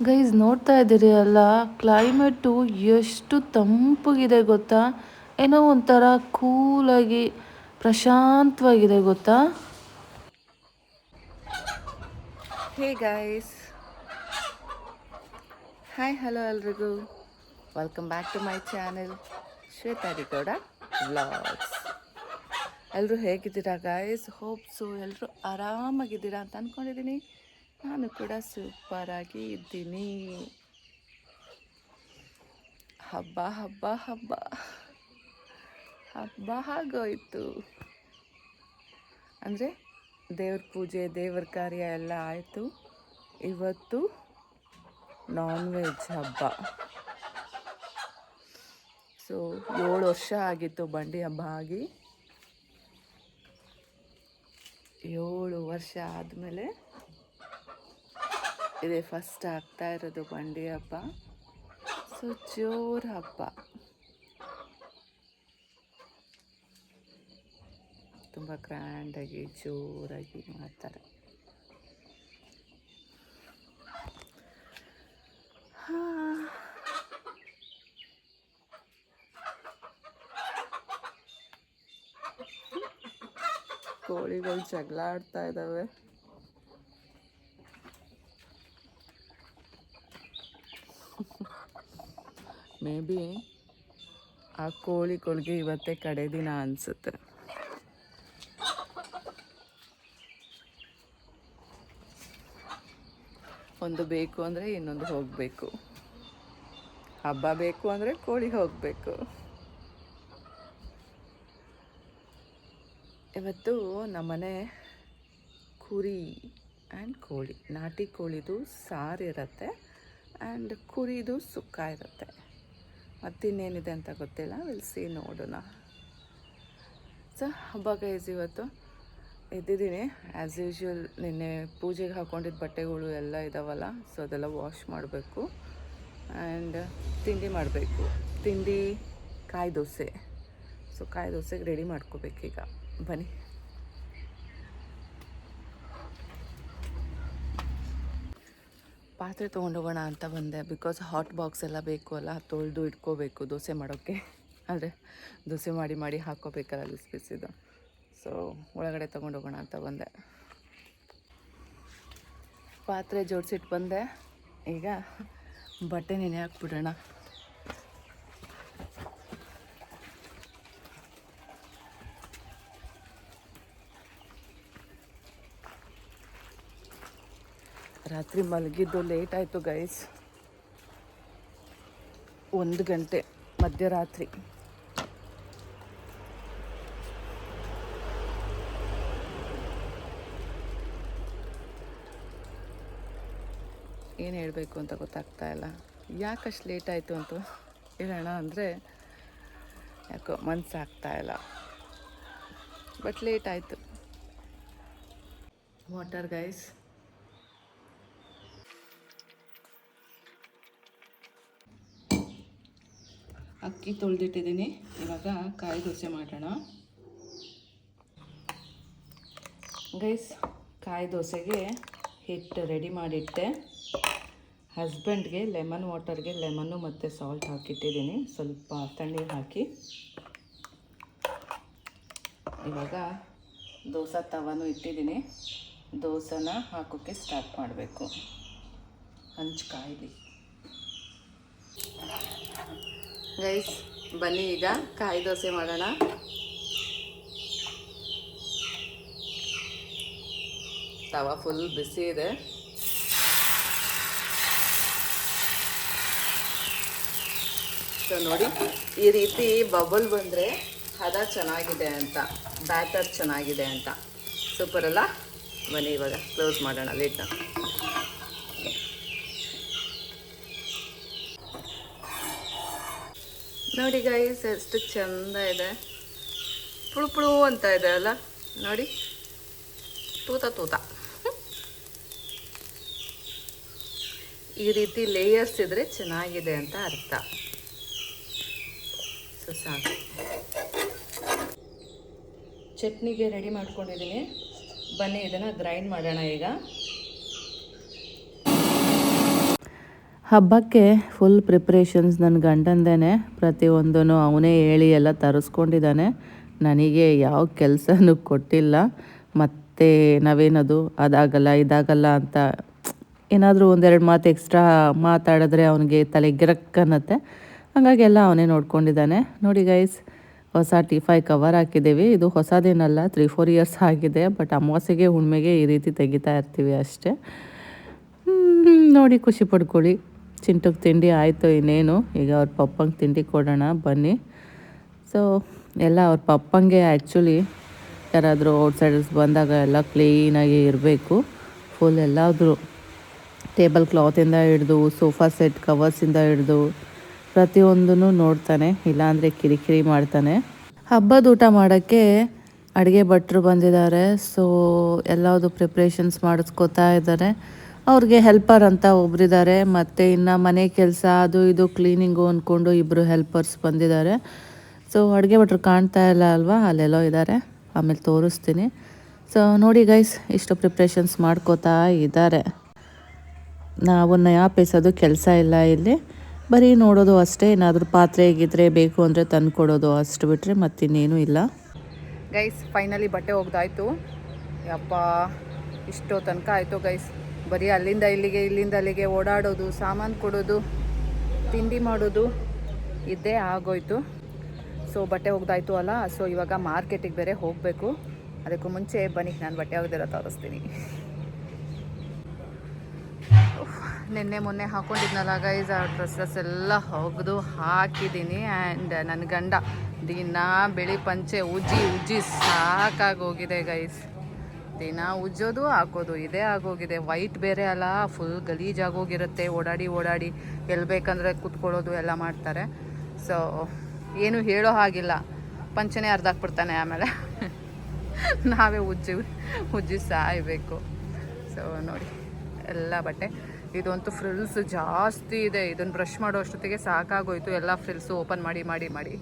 Guys ನೋಡ್ತಾ ಇದ್ದೀರಿ ಅಲ್ಲ? ಕ್ಲೈಮೇಟು ಎಷ್ಟು ತಂಪಗಿದೆ ಗೊತ್ತಾ? ಏನೋ ಒಂಥರ ಕೂಲಾಗಿ ಪ್ರಶಾಂತವಾಗಿದೆ ಗೊತ್ತಾ? ಹೇ ಗೈಸ್ ಹಾಯ್ ಹಲೋ ಎಲ್ರಿಗೂ. Welcome back to my channel Shwetha ರಿಗೌಡ vlogs ಎಲ್ಲರೂ ಹೇಗಿದ್ದೀರಾ ಗಾಯ್ಸ್ ಹೋಪ್ಸು ಎಲ್ಲರೂ ಆರಾಮಾಗಿದ್ದೀರಾ ಅಂತ ಅಂದ್ಕೊಂಡಿದ್ದೀನಿ ನಾನು ಕೂಡ ಸೂಪರಾಗಿ ಇದ್ದೀನಿ. ಹಬ್ಬ ಹಬ್ಬ ಹಬ್ಬ. ಹಬ್ಬ ಆಗೋಯ್ತು. ಅಂದರೆ ದೇವ್ರ ಪೂಜೆ, ದೇವ್ರ ಕಾರ್ಯ ಎಲ್ಲ ಆಯಿತು. ಇವತ್ತು ನಾನ್ ವೆಜ್ ಹಬ್ಬ. ಸೊ ಏಳು ವರ್ಷ ಆಗಿತ್ತು ಬಂಡಿ ಹಬ್ಬ ಆಗಿ. ಏಳು ವರ್ಷ ಆದಮೇಲೆ ಇದೇ ಫಸ್ಟ್ ಆಗ್ತಾ ಇರೋದು ಬಂಡಿ ಹಬ್ಬ. ಸೊ ಜೋರು ಹಬ್ಬ. ತುಂಬ ಗ್ರ್ಯಾಂಡಾಗಿ ಜೋರಾಗಿ ಮಾಡ್ತಾರೆ. ಕೋಳಿಗಳು ಜಗಳ ಆಡ್ತಾ ಇದ್ದಾವೆ ಮೇ ಬಿ ಆ ಕೋಳಿಗಳಿಗೆ ಇವತ್ತೇ ಕಡೆ ದಿನ ಅನಿಸುತ್ತೆ. ಒಂದು ಬೇಕು ಅಂದರೆ ಇನ್ನೊಂದು ಹೋಗಬೇಕು. ಹಬ್ಬ ಬೇಕು ಅಂದರೆ ಕೋಳಿ ಹೋಗಬೇಕು. ಇವತ್ತು ನಮ್ಮನೆ ಕುರಿ ಆ್ಯಂಡ್ ಕೋಳಿ. ನಾಟಿ ಕೋಳಿದು ಸಾರಿರುತ್ತೆ ಆ್ಯಂಡ್ ಕುರಿದು ಸುಕ್ಕ ಇರುತ್ತೆ. ಮತ್ತಿನ್ನೇನಿದೆ ಅಂತ ಗೊತ್ತಿಲ್ಲ. ವಿಲ್ ಸಿ ನೋಡೋಣ. ಸೊ ಹಬ್ಬ ಗೈಸ್ ಇವತ್ತು ಇದ್ದಿದ್ದೀನಿ ಆ್ಯಸ್ ಯೂಶ್ವಲ್ ನಿನ್ನೆ ಪೂಜೆಗೆ ಹಾಕೊಂಡಿದ್ದ ಬಟ್ಟೆಗಳು ಎಲ್ಲ ಇದಾವಲ್ಲ ಸೊ ಅದೆಲ್ಲ ವಾಶ್ ಮಾಡಬೇಕು. ಆ್ಯಂಡ್ ತಿಂಡಿ ಮಾಡಬೇಕು. ತಿಂಡಿ, ಕಾಯಿ ದೋಸೆ. ಸೊ ಕಾಯಿ ದೋಸೆಗೆ ರೆಡಿ ಮಾಡ್ಕೋಬೇಕೀಗ. ಬನ್ನಿ. ಪಾತ್ರೆ ತೊಗೊಂಡೋಗೋಣ ಅಂತ ಬಂದೆ. ಬಿಕಾಸ್ ಹಾಟ್ ಬಾಕ್ಸ್ ಎಲ್ಲ ಬೇಕು ಅಲ್ಲ, ತೊಳೆದು ಇಟ್ಕೋಬೇಕು ದೋಸೆ ಮಾಡೋಕ್ಕೆ ಆದರೆ ದೋಸೆ ಮಾಡಿ ಮಾಡಿ ಹಾಕ್ಕೋಬೇಕಲ್ಲ ಬಿಸಿ ಬಿಸಿದು. ಸೊ ಒಳಗಡೆ ತೊಗೊಂಡೋಗೋಣ ಅಂತ ಬಂದೆ. ಪಾತ್ರೆ ಜೋಡಿಸಿಟ್ಟು ಬಂದೆ. ಈಗ ಬಟ್ಟೆ ನೆನೆ ಹಾಕ್ಬಿಡೋಣ. ರಾತ್ರಿ ಮಲಗಿದ್ದು ಲೇಟ್ ಆಯಿತು ಗೈಸ್ ಒಂದು ಗಂಟೆ ಮಧ್ಯರಾತ್ರಿ. ಏನು ಹೇಳಬೇಕು ಅಂತ ಗೊತ್ತಾಗ್ತಾ ಇಲ್ಲ. ಯಾಕಷ್ಟು ಲೇಟ್ ಆಯಿತು ಅಂತ ಹೇಳೋಣ ಅಂದರೆ ಯಾಕೋ ಮನಸ್ಸಾಗ್ತಾ ಇಲ್ಲ. ಬಟ್ ಲೇಟ್ ಆಯಿತು. ವಾಟರ್ ಗೈಸ್ ಅಕ್ಕಿ ತೊಳೆದಿಟ್ಟಿದ್ದೀನಿ. ಇವಾಗ ಕಾಯಿ ದೋಸೆ ಮಾಡೋಣ. ಗೈಸ್ ಕಾಯಿ ದೋಸೆಗೆ ಹಿಟ್ಟು ರೆಡಿ ಮಾಡಿಟ್ಟೆ. ಹಸ್ಬೆಂಡ್ಗೆ ಲೆಮನ್ ವಾಟರ್ಗೆ ಲೆಮನ್ನು ಮತ್ತು ಸಾಲ್ಟ್ ಹಾಕಿಟ್ಟಿದ್ದೀನಿ. ಸ್ವಲ್ಪ ತಣ್ಣೀರು ಹಾಕಿ. ಇವಾಗ ದೋಸೆ ತವನು ಇಟ್ಟಿದ್ದೀನಿ. ದೋಸೆನ ಹಾಕೋಕ್ಕೆ ಸ್ಟಾರ್ಟ್ ಮಾಡಬೇಕು. ಹಂಚು ಕಾಯಿಲಿ. ಗೈಸ್, ಬನ್ನಿ ಈಗ ಕಾಯಿ ದೋಸೆ ಮಾಡೋಣ. ತವ ಫುಲ್ ಬಿಸಿ ಇದೆ. ಸೊ ನೋಡಿ, ಈ ರೀತಿ ಬಬಲ್ ಬಂದರೆ ಹದ ಚೆನ್ನಾಗಿದೆ ಅಂತ ಬ್ಯಾಟರ್ ಚೆನ್ನಾಗಿದೆ ಅಂತ. ಸೂಪರ್ ಅಲ್ಲ? ಬನ್ನಿ ಇವಾಗ ಕ್ಲೋಸ್ ಮಾಡೋಣ ಲೇಟ್ನ ನೋಡಿ ಗೈಸ್ ಎಷ್ಟು ಚಂದ ಇದೆ. ಪುಳು ಪುಳು ಅಂತ ಇದೆ ಅಲ್ಲ? ನೋಡಿ. ತೂತ ತೂತ. ಈ ರೀತಿ ಲೇಯರ್ಸ್ ಇದ್ರೆ ಚೆನ್ನಾಗಿದೆ ಅಂತ ಅರ್ಥ. ಚಟ್ನಿಗೆ ರೆಡಿ ಮಾಡ್ಕೊಂಡಿದ್ದೀನಿ. ಬನ್ನಿ, ಇದನ್ನು ಗ್ರೈಂಡ್ ಮಾಡೋಣ ಈಗ. ಹಬ್ಬಕ್ಕೆ ಫುಲ್ ಪ್ರಿಪ್ರೇಷನ್ಸ್ ನನ್ನ ಗಂಡಂದೇ ಪ್ರತಿಯೊಂದೂ ಅವನೇ ಹೇಳಿ ಎಲ್ಲ ತರಿಸ್ಕೊಂಡಿದ್ದಾನೆ. ನನಗೆ ಯಾವ ಕೆಲಸನೂ ಕೊಟ್ಟಿಲ್ಲ. ಮತ್ತು ನಾವೇನದು? ಅದಾಗಲ್ಲ, ಇದಾಗಲ್ಲ ಅಂತ ಏನಾದರೂ ಒಂದೆರಡು ಮಾತು ಎಕ್ಸ್ಟ್ರಾ ಮಾತಾಡಿದ್ರೆ ಅವನಿಗೆ ತಲೆ ಗಿರಕ್ಕನ್ನತ್ತೆ ಹಾಗಾಗಿ ಎಲ್ಲ ಅವನೇ ನೋಡ್ಕೊಂಡಿದ್ದಾನೆ. ನೋಡಿ ಗೈಸ್ ಹೊಸ ಟಿ ಫೈ ಕವರ್ ಹಾಕಿದ್ದೀವಿ. ಇದು ಹೊಸದೇನಲ್ಲ ತ್ರೀ ಫೋರ್ ಇಯರ್ಸ್ ಆಗಿದೆ. ಬಟ್ ಅಮಾವಾಸ್ಯೆಗೆ ಹುಣ್ಮೆಗೆ ಈ ರೀತಿ ತೆಗಿತಾ ಇರ್ತೀವಿ ಅಷ್ಟೇ. ನೋಡಿ ಖುಷಿ ಪಡ್ಕೊಳ್ಳಿ. ಚಿಂಟುಗೆ ತಿಂಡಿ ಆಯಿತು ಇನ್ನೇನು. ಈಗ ಅವ್ರ ಪಪ್ಪಂಗೆ ತಿಂಡಿ ಕೊಡೋಣ, ಬನ್ನಿ. ಸೊ ಎಲ್ಲ ಅವ್ರ ಪಪ್ಪಂಗೆ ಆ್ಯಕ್ಚುಲಿ ಯಾರಾದರೂ ಔಟ್ಸೈಡರ್ಸ್ ಬಂದಾಗ ಎಲ್ಲ ಕ್ಲೀನಾಗಿ ಇರಬೇಕು. ಫುಲ್ ಎಲ್ಲಾದರೂ ಟೇಬಲ್ ಕ್ಲಾತಿಂದ ಹಿಡ್ದು ಸೋಫಾ ಸೆಟ್ ಕವರ್ಸಿಂದ ಹಿಡ್ದು ಪ್ರತಿಯೊಂದೂ ನೋಡ್ತಾನೆ. ಇಲ್ಲಾಂದರೆ ಕಿರಿಕಿರಿ ಮಾಡ್ತಾನೆ. ಹಬ್ಬದ ಊಟ ಮಾಡೋಕ್ಕೆ ಅಡುಗೆ ಭಟ್ರು ಬಂದಿದ್ದಾರೆ. ಸೊ ಎಲ್ಲದು ಪ್ರಿಪ್ರೇಷನ್ಸ್ ಮಾಡಿಸ್ಕೋತಾ ಇದ್ದಾರೆ. ಅವ್ರಿಗೆ ಹೆಲ್ಪರ್ ಅಂತ ಒಬ್ಬರಿದ್ದಾರೆ ಮತ್ತು ಇನ್ನು ಮನೆ ಕೆಲಸ ಅದು ಇದು ಕ್ಲೀನಿಂಗು ಅಂದ್ಕೊಂಡು ಇಬ್ಬರು ಹೆಲ್ಪರ್ಸ್ ಬಂದಿದ್ದಾರೆ ಸೊ ಅಡುಗೆ ಭಟ್ರು ಕಾಣ್ತಾ ಇಲ್ಲ ಅಲ್ವಾ? ಅಲ್ಲೆಲ್ಲೋ ಇದ್ದಾರೆ ಆಮೇಲೆ ತೋರಿಸ್ತೀನಿ. ಸೊ ನೋಡಿ ಗೈಸ್ ಇಷ್ಟು ಪ್ರಿಪ್ರೇಷನ್ಸ್ ಮಾಡ್ಕೋತಾ ಇದ್ದಾರೆ ನಾವು ನಯಾ ಅದು ಕೆಲಸ ಇಲ್ಲ ಇಲ್ಲಿ. ಬರೀ ನೋಡೋದು ಅಷ್ಟೇ, ಏನಾದರೂ ಪಾತ್ರೆ ಹೇಗಿದ್ರೆ ಬೇಕು ಅಂದರೆ ತಂದು ಕೊಡೋದು ಅಷ್ಟು ಬಿಟ್ಟರೆ ಮತ್ತಿನ್ನೇನು ಇಲ್ಲ. ಗೈಸ್ ಫೈನಲಿ ಬಟ್ಟೆ ಒಗ್ದಾಯ್ತು. ಯಪ್ಪ, ಇಷ್ಟೋ ತನಕ ಆಯಿತು ಗೈಸ್ ಬರೀ ಅಲ್ಲಿಂದ ಇಲ್ಲಿಗೆ, ಇಲ್ಲಿಂದ ಅಲ್ಲಿಗೆ ಓಡಾಡೋದು, ಸಾಮಾನು ಕೊಡೋದು, ತಿಂಡಿ ಮಾಡೋದು ಇದ್ದೇ ಆಗೋಯ್ತು. ಸೊ ಬಟ್ಟೆ ಒಗ್ದಾಯ್ತು ಅಲ್ಲ? ಸೊ ಇವಾಗ ಮಾರ್ಕೆಟಿಗೆ ಬೇರೆ ಹೋಗಬೇಕು. ಅದಕ್ಕೂ ಮುಂಚೆ ಬನ್ನಿ, ನಾನು ಬಟ್ಟೆ ಒಗ್ದಿರೋ ತೋರಿಸ್ತೀನಿ. ನಿನ್ನೆ ಮೊನ್ನೆ ಹಾಕೊಂಡಿದ್ನಲ್ಲ ಗೈಸ್ ಆ ಡ್ರೆಸ್ಸಸ್ ಎಲ್ಲ ಒಗೆದು ಹಾಕಿದ್ದೀನಿ ಆ್ಯಂಡ್ ನನ್ನ ಗಂಡ ದಿನ ಬೆಳಿ ಪಂಚೆ ಉಜ್ಜಿ ಉಜ್ಜಿ ಸಾಕಾಗೋಗಿದೆ ಗೈಸ್ ದಿನ ಉಜ್ಜೋದು ಹಾಕೋದು. ಇದೇ ಆಗೋಗಿದೆ. ವೈಟ್ ಬೇರೆ ಅಲ್ಲ. ಫುಲ್ ಗಲೀಜಾಗೋಗಿರುತ್ತೆ. ಓಡಾಡಿ ಓಡಾಡಿ. ಎಲ್ಲಿ ಬೇಕಂದರೆ ಕುತ್ಕೊಳ್ಳೋದು ಎಲ್ಲ ಮಾಡ್ತಾರೆ. ಸೊ ಏನು ಹೇಳೋ ಹಾಗಿಲ್ಲ. ಪಂಚನೆ ಅರ್ಧಾಕ್ಬಿಡ್ತಾನೆ ಆಮೇಲೆ. ನಾವೇ ಉಜ್ಜಿ ಉಜ್ಜಿ ಸಾಯಬೇಕು. ಸೊ ನೋಡಿ. ಎಲ್ಲ ಬಟ್ಟೆ. ಇದಂತೂ ಫ್ರಿಲ್ಸ್ ಜಾಸ್ತಿ ಇದೆ. ಇದನ್ನು ಬ್ರಷ್ ಮಾಡೋ ಅಷ್ಟೊತ್ತಿಗೆ ಸಾಕಾಗೋಯ್ತು. ಎಲ್ಲ ಫ್ರಿಲ್ಸು ಓಪನ್ ಮಾಡಿ ಮಾಡಿ ಮಾಡಿ.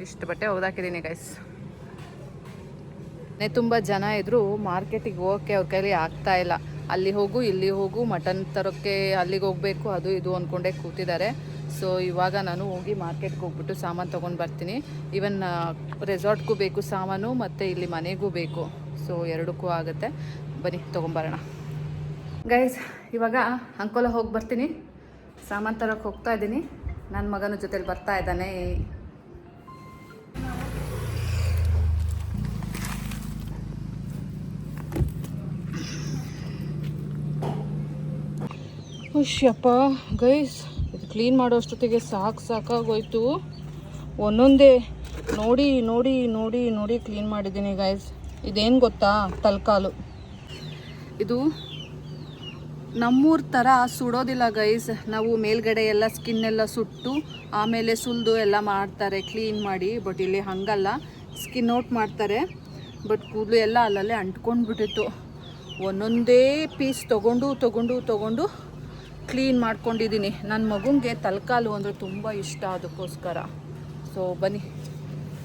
ಇಷ್ಟು ಬಟ್ಟೆ ಒಗ್ದಾಕಿದ್ದೀನಿ ಗೈಸ್ ತುಂಬ ಜನ ಇದ್ರು ಮಾರ್ಕೆಟಿಗೆ ಹೋಗೋಕ್ಕೆ ಅವ್ರ ಕೈಲಿ ಆಗ್ತಾ ಇಲ್ಲ. ಅಲ್ಲಿ ಹೋಗು, ಇಲ್ಲಿ ಹೋಗು ಮಟನ್ ತರೋಕ್ಕೆ ಅಲ್ಲಿಗೆ ಹೋಗಬೇಕು, ಅದು ಇದು ಅಂದ್ಕೊಂಡೇ ಕೂತಿದ್ದಾರೆ ಸೊ ಇವಾಗ ನಾನು ಹೋಗಿ ಮಾರ್ಕೆಟ್ಗೆ ಹೋಗ್ಬಿಟ್ಟು ಸಾಮಾನು ತೊಗೊಂಡು ಬರ್ತೀನಿ. ಈವನ್ ರೆಸಾರ್ಟ್ಗೂ ಬೇಕು ಸಾಮಾನು, ಮತ್ತು ಇಲ್ಲಿ ಮನೆಗೂ ಬೇಕು. ಸೊ ಎರಡಕ್ಕೂ ಆಗುತ್ತೆ. ಬನ್ನಿ ತೊಗೊಂಬರೋಣ ಗೈಸ್ ಇವಾಗ ಅಂಕೋಲ ಹೋಗಿ ಬರ್ತೀನಿ. ಸಾಮಾನು ತರೋಕ್ಕೆ ಹೋಗ್ತಾ ಇದ್ದೀನಿ ನನ್ನ ಮಗನ ಜೊತೆಲಿ ಬರ್ತಾ ಇದ್ದಾನೆ. ಹುಷ್ಯಪ್ಪ. ಗೈಸ್, ಇದು ಕ್ಲೀನ್ ಮಾಡೋಷ್ಟೊತ್ತಿಗೆ ಸಾಕು ಸಾಕಾಗೋಯ್ತು. ಒಂದೊಂದೇ ನೋಡಿ ನೋಡಿ ನೋಡಿ ನೋಡಿ ಕ್ಲೀನ್ ಮಾಡಿದ್ದೀನಿ ಗೈಸ್. ಇದೇನು ಗೊತ್ತಾ? ತಲ್ಕಾಲು. ಇದು ನಮ್ಮೂರ ಥರ ಸುಡೋದಿಲ್ಲ ಗೈಸ್. ನಾವು ಮೇಲ್ಗಡೆ ಎಲ್ಲ ಸ್ಕಿನ್ ಎಲ್ಲ ಸುಟ್ಟು, ಆಮೇಲೆ ಸುಲಿದು ಎಲ್ಲ ಮಾಡ್ತಾರೆ ಕ್ಲೀನ್ ಮಾಡಿ. ಬಟ್ ಇಲ್ಲಿ ಹಂಗಲ್ಲ. ಸ್ಕಿನ್ ಔಟ್ ಮಾಡ್ತಾರೆ. ಬಟ್ ಕೂದಲು ಎಲ್ಲ ಅಲ್ಲಲ್ಲೇ ಅಂಟ್ಕೊಂಡ್ಬಿಟ್ಟಿತ್ತು. ಒಂದೊಂದೇ ಪೀಸ್ ತೊಗೊಂಡು ತೊಗೊಂಡು ತೊಗೊಂಡು ಕ್ಲೀನ್ ಮಾಡ್ಕೊಂಡಿದ್ದೀನಿ. ನನ್ನ ಮಗುಂಗೆ ತಲಕಾಲು ಅಂದರೆ ತುಂಬ ಇಷ್ಟ ಅದಕ್ಕೋಸ್ಕರ. ಸೊ ಬನ್ನಿ.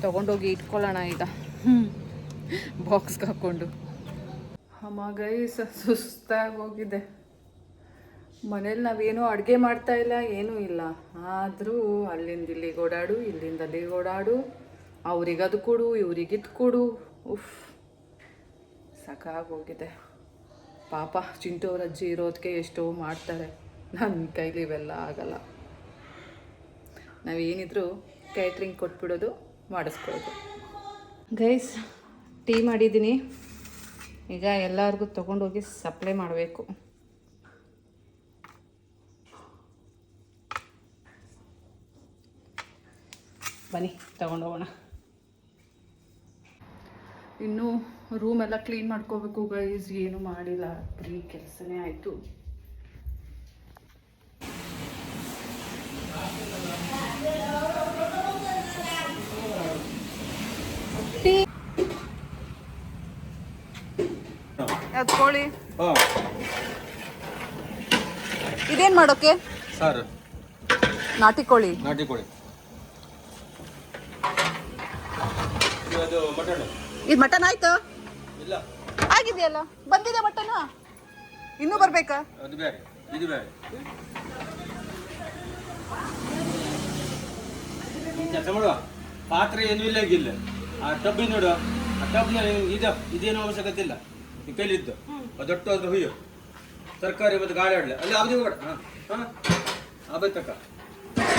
ತೊಗೊಂಡೋಗಿ ಇಟ್ಕೊಳ್ಳೋಣ ಈಗ. ಬಾಕ್ಸ್ಗೆ ಹಾಕ್ಕೊಂಡು. ಗೈಸ್ ಸುಸ್ತಾಗಿ ಹೋಗಿದೆ. ಮನೇಲಿ ನಾವೇನು ಅಡುಗೆ ಮಾಡ್ತಾ ಇಲ್ಲ, ಏನೂ ಇಲ್ಲ. ಆದರೂ ಅಲ್ಲಿಂದ ಇಲ್ಲಿಗೆ ಓಡಾಡು, ಇಲ್ಲಿಂದ ಅಲ್ಲಿಗೆ ಓಡಾಡು. ಅವ್ರಿಗೆ ಅದು ಕೊಡು, ಇವ್ರಿಗೆ ಇದು ಕೊಡು. ಉಫ್. ಸಾಕಾಗೋಗಿದೆ ಪಾಪ ಚಿಂಟು ಅವ್ರ ಅಜ್ಜಿ ಇರೋದಕ್ಕೆ ಎಷ್ಟೋ ಮಾಡ್ತಾರೆ. ನನ್ನ ಕೈಲಿ ಇವೆಲ್ಲ ಆಗಲ್ಲ. ನಾವೇನಿದ್ರು ಕ್ಯಾಟ್ರಿಂಗ್ ಕೊಟ್ಬಿಡೋದು ಮಾಡಿಸ್ಕೊಳ್ಳೋದು. ಗೈಸ್ ಟೀ ಮಾಡಿದ್ದೀನಿ. ಈಗ ಎಲ್ಲರಿಗೂ ತೊಗೊಂಡೋಗಿ ಸಪ್ಲೈ ಮಾಡಬೇಕು. ಬನ್ನಿ ತಗೊಂಡೋಗೋಣ. ಇನ್ನು ರೂಮ್ ಎಲ್ಲ ಕ್ಲೀನ್ ಮಾಡ್ಕೋಬೇಕು ಗೈಸ್ ಏನು ಮಾಡಿಲ್ಲ. ಬರೀ ಕೆಲಸನೇ ಆಯಿತು. ಯಾವ್ದು ಇದೇನ್ ಮಾಡೋಕೆ? ಸರ್. ನಾಟಿ ಕೋಳಿ. ನಾಟಿ ಕೋಳಿ. ಇದು ಮಟನ್ ಆಯ್ತು? ಇಲ್ಲ ಆಗಿದೆಯಲ್ಲ. ಬಂದಿದೆ ಮಟನ್? ಇನ್ನೂ ಬರ್ಬೇಕಾ? ಅದು ಬೇರೆ. ಇದು ಬೇರೆ. ಕೆಲಸ ಮಾಡುವ. ಪಾತ್ರೆ ಏನು ಇಲ್ಲ ಈಗಿಲ್ಲ. ಆ ಟಬ್ ನೋಡು ಆ ಟಬ್ನ ಇದು. ಇದೇನು ಅವಶ್ಯಕತೆ ಇಲ್ಲ. ಕೈಲಿದ್ದು. ಅದು ದೊಡ್ಡ ಅದ್ರ ಹುಯ್ಯು. ತರಕಾರಿ ಮತ್ತು ಗಾಳಿ ಆಡಲಿ. ಅಲ್ಲಿ ಯಾವುದೇ ಬೇಡ ಹಾಂ ಹಾಂ. ಆಬೇಕಕ್ಕ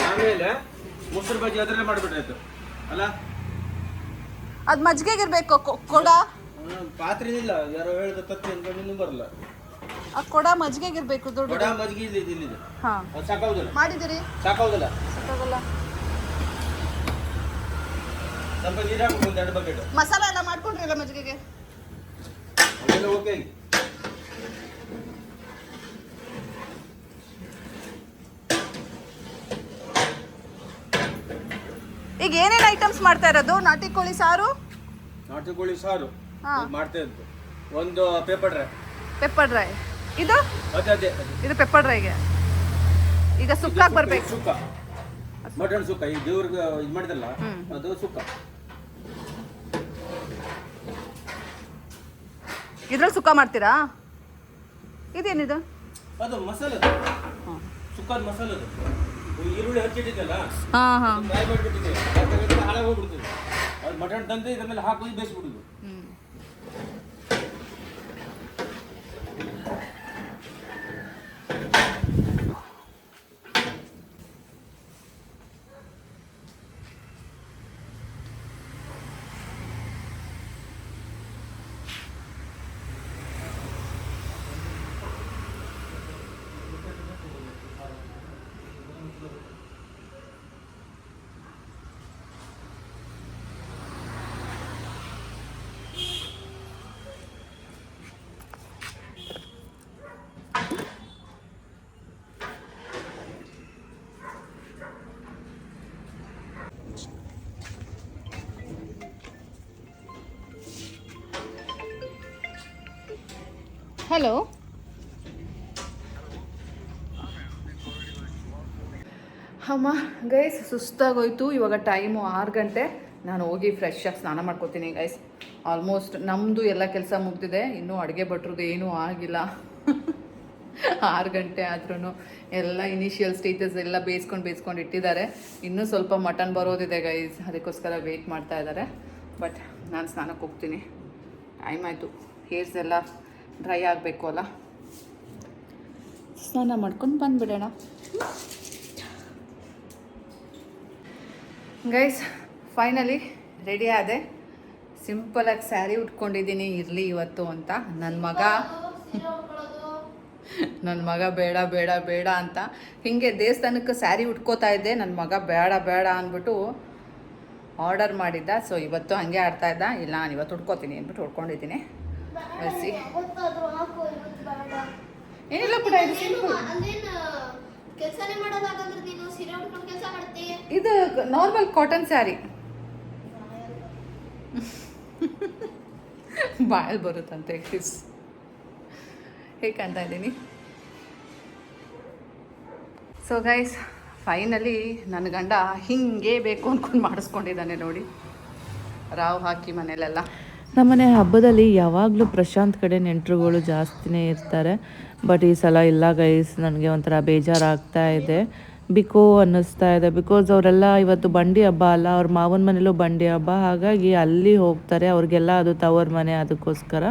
ಆಮೇಲೆ ಮೊಸರು ಬಜ್ಜಿ ಅದರಲ್ಲೇ ಮಾಡಿಬಿಟ್ರಾಯ್ತು ಅಲ್ಲ? ಅದು ಮಜ್ಜಿಗೆಗಿರ್ಬೇಕು ಕೊಡ. ಹ್ಮ್, ಪಾತ್ರೆ ಇಲ್ಲ. ಯಾರೋ ಹೇಳಿದ ತತ್ತಿ ಅಂತ ಇನ್ನೂ ಬರಲ್ಲ. ಆ ಕೊಡ ಮಜ್ಜಿಗೆಗಿರ್ಬೇಕು ದೊಡ್ಡ ಕೊಡ ಮಜ್ಜಿಗೆ ಇಲ್ಲಿ ಇದು ಇಲ್ಲಿದೆ ಹಾಂ. ಅದು ಸಾಕಾಗುದಿಲ್ಲ. ಮಾಡಿದಿರಿ ಸಾಕಾಗುದಿಲ್ಲ. ಸಾಕಾಗಲ್ಲ. ಸ್ವಲ್ಪ ನೀರು ಹಾಕ್ಬೇಕು ಒಂದು ಎರಡು ಬಕೆಟ್ ಮಸಾಲ ಎಲ್ಲ ಮಾಡ್ಕೊಂಡ್ರಿಲ್ಲ ಮಜ್ಜಿಗೆಗೆ ಓಕೆ ಈಗ ಏನೇನ್ ಐಟಮ್ಸ್ ಮಾಡ್ತಾ ಇರೋದು? ನಾಟಿ ಕೋಳಿ ಸಾರು? ನಾಟಿ ಕೋಳಿ ಸಾರು. ಹಾ. ಮಾಡ್ತಾ ಇದ್ದು. ಒಂದು ಪೇಪರ್ ಡ್ರೈ ಪೆಪ್ಪರ್ ಡ್ರೈ ಇದು? ಅದೇ ಅದೇ. ಇದು ಪೆಪ್ಪರ್ ಡ್ರೈಗೆ ಈಗ ಸುಕ್ಕಾಗಿ ಬರ್ಬೇಕು. ಸುಕ್ಕ. ಮಟನ್ ಸುಕ್ಕ. ಈ ದೇವ್ರಿಗೆ ಇದು ಮಾಡಿದಲ್ಲ ಹ್ಮ್. ಅದು ಸುಕ್ಕ. ಇದ್ರಲ್ಲಿ ಸುಕ್ಕ ಮಾಡ್ತೀರಾ? ಇದೇನಿದು? ಅದು ಮಸಾಲೆ. ಸುಕ್ಕದ ಮಸಾಲೆ ಅದು. ಈರುಳ್ಳಿ ಹಚ್ಚಿಟ್ಟಿದ್ದಲ್ಲ? ಹಾಂ ಹಾಂ. ಫ್ರೈ ಮಾಡಿಬಿಟ್ಟಿದೆ ಯಾಕಂದ್ರೆ ಹಾಳಾಗಿ ಹೋಗ್ಬಿಡ್ತದೆ. ಅದು ಮಟನ್ ತಂದು ಇದ್ರ ಮೇಲೆ ಹಾಕಿ ಬೇಯಿಸ್ಬಿಡುದು ಹಲೋ. ಅಮ್ಮ ಗೈಸ್ ಸುಸ್ತಾಗೋಯ್ತು. ಇವಾಗ ಟೈಮು ಆರು ಗಂಟೆ. ನಾನು ಹೋಗಿ ಫ್ರೆಶ್ ಆಗಿ ಸ್ನಾನ ಮಾಡ್ಕೋತೀನಿ ಗೈಸ್ ಆಲ್ಮೋಸ್ಟ್ ನಮ್ಮದು ಎಲ್ಲ ಕೆಲಸ ಮುಗ್ದಿದೆ. ಇನ್ನೂ ಅಡುಗೆ ಭಟ್ರದ್ದು ಏನೂ ಆಗಿಲ್ಲ. ಆರು ಗಂಟೆ ಆದ್ರೂ ಎಲ್ಲ ಇನಿಷಿಯಲ್ ಸ್ಟೇಜಸ್ ಎಲ್ಲ ಬೇಯಿಸ್ಕೊಂಡು ಬೇಯಿಸ್ಕೊಂಡು ಇಟ್ಟಿದ್ದಾರೆ. ಇನ್ನೂ ಸ್ವಲ್ಪ ಮಟನ್ ಬರೋದಿದೆ ಗೈಸ್ ಅದಕ್ಕೋಸ್ಕರ ವೆಯ್ಟ್ ಮಾಡ್ತಾ ಇದ್ದಾರೆ. ಬಟ್ ನಾನು ಸ್ನಾನಕ್ಕೆ ಹೋಗ್ತೀನಿ. ಟೈಮ್ ಆಯಿತು. ಹೇರ್ಸ್ ಎಲ್ಲ ಡ್ರೈ ಆಗಬೇಕು ಅಲ್ಲ? ಸ್ನಾನ ಮಾಡ್ಕೊಂಡು ಬಂದುಬಿಡೋಣ. ಗೈಸ್ ಫೈನಲಿ ರೆಡಿ ಆದೆ. ಸಿಂಪಲಾಗಿ ಸ್ಯಾರಿ ಉಟ್ಕೊಂಡಿದ್ದೀನಿ ಇರಲಿ ಇವತ್ತು ಅಂತ. ನನ್ನ ಮಗ ನನ್ನ ಮಗ ಬೇಡ ಬೇಡ ಬೇಡ ಅಂತ. ಹೀಗೆ ದೇವಸ್ಥಾನಕ್ಕೆ ಸ್ಯಾರಿ ಉಟ್ಕೋತಾ ಇದ್ದೆ. ನನ್ನ ಮಗ ಬೇಡ ಬೇಡ ಅಂದ್ಬಿಟ್ಟು ಆರ್ಡರ್ ಮಾಡಿದ್ದ. ಸೊ ಇವತ್ತು ಹಂಗೆ ಆಡ್ತಾ ಇದ್ದ. ಇಲ್ಲ ನಾನು ಇವತ್ತು ಉಟ್ಕೋತೀನಿ ಅಂದ್ಬಿಟ್ಟು ಉಟ್ಕೊಂಡಿದ್ದೀನಿ. ಬೇಡ. ಏನಿಲ್ಲ ಪುಟ ಇದು ಸಿಂಪಲ್ ಇದು ನಾರ್ಮಲ್ ಕಾಟನ್ ಸ್ಯಾರಿ ಬಾಯಲ್ಲಿ ಬರುತ್ತಂತೆ ಕಿಸ್ ಹೇಗೆ ಕಾಣ್ತಾ ಇದ್ದೀನಿ? ಸೊ ಗೈಸ್ ಫೈನಲಿ ನನ್ನ ಗಂಡ ಹಿಂಗೆ ಬೇಕು ಅಂದ್ಕೊಂಡು ಮಾಡಿಸ್ಕೊಂಡಿದ್ದಾನೆ ನೋಡಿ. ರಾವ್ ಹಾಕಿ ಮನೇಲೆಲ್ಲ. ನಮ್ಮನೆ ಹಬ್ಬದಲ್ಲಿ ಯಾವಾಗಲೂ ಪ್ರಶಾಂತ್ ಕಡೆ ನೆಂಟರುಗಳು ಜಾಸ್ತಿನೇ ಇರ್ತಾರೆ. ಬಟ್ ಈ ಸಲ ಇಲ್ಲ ಗೈಸ್ ನನಗೆ ಒಂಥರ ಬೇಜಾರಾಗ್ತಾ ಇದೆ. ಬಿಕೋ ಅನ್ನಿಸ್ತಾ ಇದೆ. ಬಿಕಾಸ್ ಅವರೆಲ್ಲ ಇವತ್ತು ಬಂಡಿ ಹಬ್ಬ ಅಲ್ಲ, ಅವ್ರ ಮಾವನ ಮನೇಲೂ ಬಂಡಿ ಹಬ್ಬ. ಹಾಗಾಗಿ ಅಲ್ಲಿ ಹೋಗ್ತಾರೆ. ಅವ್ರಿಗೆಲ್ಲ ಅದು ತವರ್ ಮನೆ ಅದಕ್ಕೋಸ್ಕರ.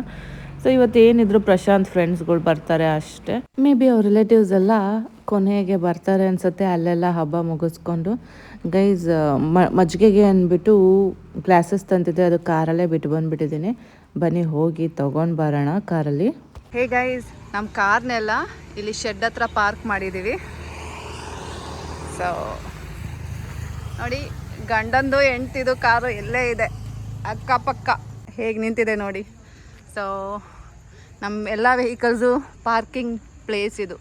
ಸೊ ಇವತ್ತು ಏನಿದ್ರು ಪ್ರಶಾಂತ್ ಫ್ರೆಂಡ್ಸ್ಗಳು ಬರ್ತಾರೆ ಅಷ್ಟೇ. ಮೇ ಬಿ ಅವ್ರ ರಿಲೇಟಿವ್ಸ್ ಎಲ್ಲ ಕೊನೆಗೆ ಬರ್ತಾರೆ ಅನ್ಸುತ್ತೆ, ಅಲ್ಲೆಲ್ಲ ಹಬ್ಬ ಮುಗಿಸ್ಕೊಂಡು. ಗೈಸ್ ಮಜ್ಜಿಗೆಗೆ ಅಂದ್ಬಿಟ್ಟು ಗ್ಲಾಸಸ್ ತಂತಿದ್ದೆ ಅದು ಕಾರಲ್ಲೇ ಬಿಟ್ಟು ಬಂದುಬಿಟ್ಟಿದ್ದೀನಿ. ಬನ್ನಿ, ಹೋಗಿ ತೊಗೊಂಡು ಬರೋಣ ಕಾರಲ್ಲಿ. ಹೇ ಗೈಸ್ ನಮ್ಮ ಕಾರ್ನೆಲ್ಲ ಇಲ್ಲಿ ಶೆಡ್ ಹತ್ರ ಪಾರ್ಕ್ ಮಾಡಿದ್ದೀವಿ ಸೊ ನೋಡಿ, ಗಂಡಂದು ಹೆಂಡ್ತಿದು ಕಾರು ಎಲ್ಲೇ ಇದೆ. ಅಕ್ಕಪಕ್ಕ. ಹೇಗೆ ನಿಂತಿದೆ ನೋಡಿ. ಸೊ ನಮ್ಮ ಎಲ್ಲ ವೆಹಿಕಲ್ಸು ಪಾರ್ಕಿಂಗ್ ಪ್ಲೇಸ್ ಇದು.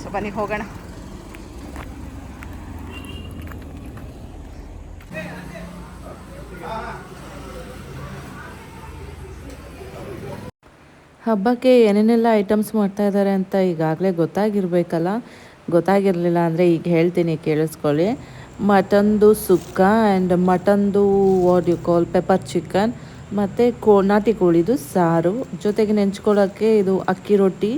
ಸೊ ಬನ್ನಿ, ಹೋಗೋಣ. ಹಬ್ಬಕ್ಕೆ ಏನೇನೆಲ್ಲ ಐಟಮ್ಸ್ ಮಾಡ್ತಾ ಇದ್ದಾರೆ ಅಂತ ಈಗಾಗಲೇ ಗೊತ್ತಾಗಿರ್ಬೇಕಲ್ಲ? ಗೊತ್ತಾಗಿರಲಿಲ್ಲ ಅಂದರೆ ಈಗ ಹೇಳ್ತೀನಿ, ಕೇಳಿಸ್ಕೊಳ್ಳಿ. ಮಟನ್ದು ಸುಕ್ಕ and ಮಟನ್ದು what you call pepper chicken ಮತ್ತು ಕೋ, ನಾಟಿ ಕೋಳಿದು ಸಾರು. ಜೊತೆಗೆ ನೆಂಚ್ಕೊಳ್ಳೋಕ್ಕೆ ಇದು ಅಕ್ಕಿ ರೊಟ್ಟಿ,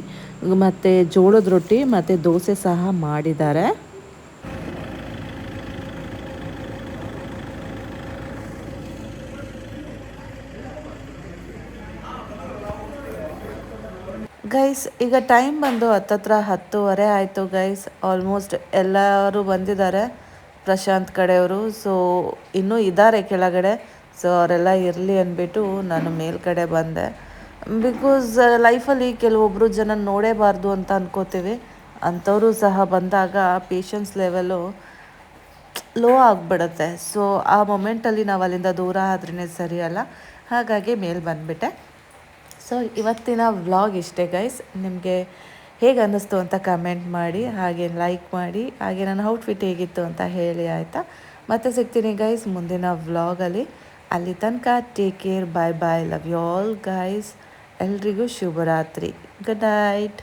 ಮತ್ತು ಜೋಳದ ರೊಟ್ಟಿ, ಮತ್ತು ದೋಸೆ ಸಹ ಮಾಡಿದ್ದಾರೆ. ಗೈಸ್ ಈಗ ಟೈಮ್ ಬಂದು ಹತ್ತತ್ರ ಹತ್ತುವರೆ ಆಯಿತು ಗೈಸ್ ಆಲ್ಮೋಸ್ಟ್ ಎಲ್ಲರೂ ಬಂದಿದ್ದಾರೆ, ಪ್ರಶಾಂತ್ ಕಡೆಯವರು. ಸೊ ಇನ್ನೂ ಇದ್ದಾರೆ ಕೆಳಗಡೆ. ಸೊ ಅವರೆಲ್ಲ ಇರಲಿ ಅಂದ್ಬಿಟ್ಟು ನಾನು ಮೇಲ್ಗಡೆ ಬಂದೆ. ಬಿಕಾಸ್ ಲೈಫಲ್ಲಿ ಕೆಲವೊಬ್ಬರು ಜನ ನೋಡೇಬಾರ್ದು ಅಂತ ಅನ್ಕೋತೀವಿ. ಅಂಥವರು ಸಹ ಬಂದಾಗ ಪೇಷನ್ಸ್ ಲೆವೆಲು ಲೋ ಆಗಿಬಿಡುತ್ತೆ. ಸೊ ಆ ಮೊಮೆಂಟಲ್ಲಿ ನಾವು ಅಲ್ಲಿಂದ ದೂರ ಆದ್ರೇ ಸರಿಯಲ್ಲ ಹಾಗಾಗಿ ಮೇಲೆ ಬಂದುಬಿಟ್ಟೆ. ಸೊ ಇವತ್ತಿನ ವ್ಲಾಗ್ ಇಷ್ಟೇ ಗೈಸ್ ನಿಮಗೆ ಹೇಗೆ ಅನ್ನಿಸ್ತು ಅಂತ ಕಮೆಂಟ್ ಮಾಡಿ, ಹಾಗೆ ಲೈಕ್ ಮಾಡಿ, ಹಾಗೆ ನನ್ನ ಔಟ್ಫಿಟ್ ಹೇಗಿತ್ತು ಅಂತ ಹೇಳಿ ಆಯಿತಾ? ಮತ್ತೆ ಸಿಗ್ತೀನಿ ಗೈಸ್ ಮುಂದಿನ ವ್ಲಾಗಲ್ಲಿ ಅಲ್ಲಿ ತನಕ take care bye bye love you all guys ಎಲ್ರಿಗೂ ಶುಭರಾತ್ರಿ. Good night